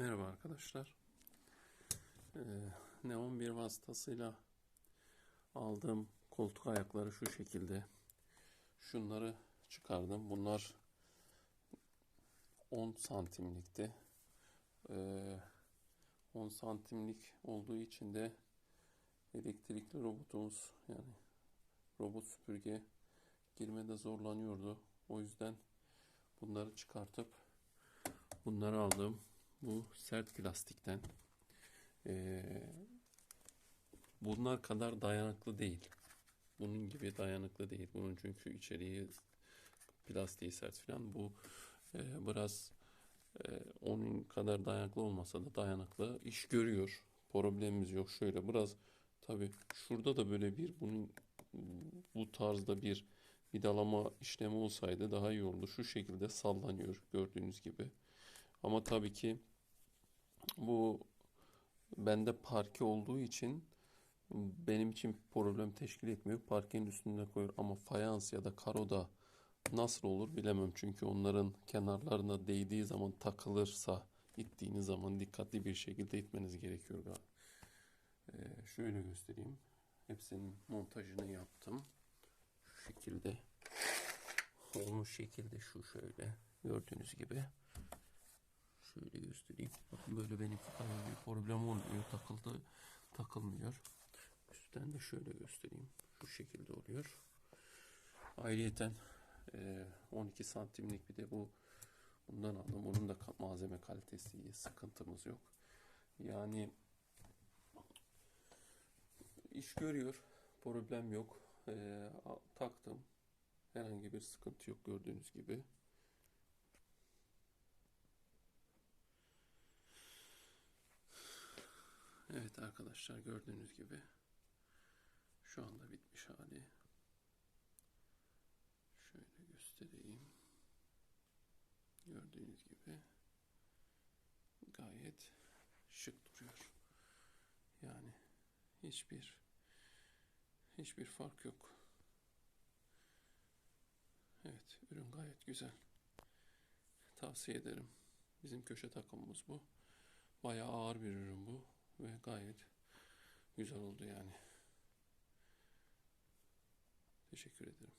Merhaba arkadaşlar. Ee, Neon bir vasıtasıyla aldığım koltuk ayakları şu şekilde. Şunları çıkardım. Bunlar 10 santimlikti. Ee, 10 santimlik olduğu için de elektrikli robotumuz yani robot süpürge girmede zorlanıyordu. O yüzden bunları çıkartıp bunları aldım. Bu sert plastikten. Ee, bunlar kadar dayanıklı değil. Bunun gibi dayanıklı değil. Bunun çünkü içeriği plastiği sert falan. Bu e, biraz e, onun kadar dayanıklı olmasa da dayanıklı. iş görüyor. Problemimiz yok. Şöyle biraz tabii şurada da böyle bir bunun bu tarzda bir vidalama işlemi olsaydı daha iyi olurdu. Şu şekilde sallanıyor gördüğünüz gibi. Ama tabii ki bu bende parke olduğu için benim için problem teşkil etmiyor. Parkenin üstüne koyuyor ama fayans ya da karoda nasıl olur bilemem. Çünkü onların kenarlarına değdiği zaman takılırsa ittiğiniz zaman dikkatli bir şekilde itmeniz gerekiyor galiba. Ee, şöyle göstereyim. Hepsinin montajını yaptım. Şu şekilde. Olmuş şekilde şu şöyle. Gördüğünüz gibi. Şöyle göstereyim. Bakın böyle kadar bir problem olmuyor. Takıldı, takılmıyor. Üstten de şöyle göstereyim. Şu şekilde oluyor. Ayrıyeten e, 12 santimlik bir de bu bundan aldım. Bunun da malzeme kalitesi iyi. Sıkıntımız yok. Yani iş görüyor. Problem yok. E, taktım. Herhangi bir sıkıntı yok gördüğünüz gibi. Evet arkadaşlar gördüğünüz gibi şu anda bitmiş hali. Şöyle göstereyim. Gördüğünüz gibi gayet şık duruyor. Yani hiçbir hiçbir fark yok. Evet, ürün gayet güzel. Tavsiye ederim. Bizim köşe takımımız bu. Bayağı ağır bir ürün bu ve gayet güzel oldu yani. Teşekkür ederim.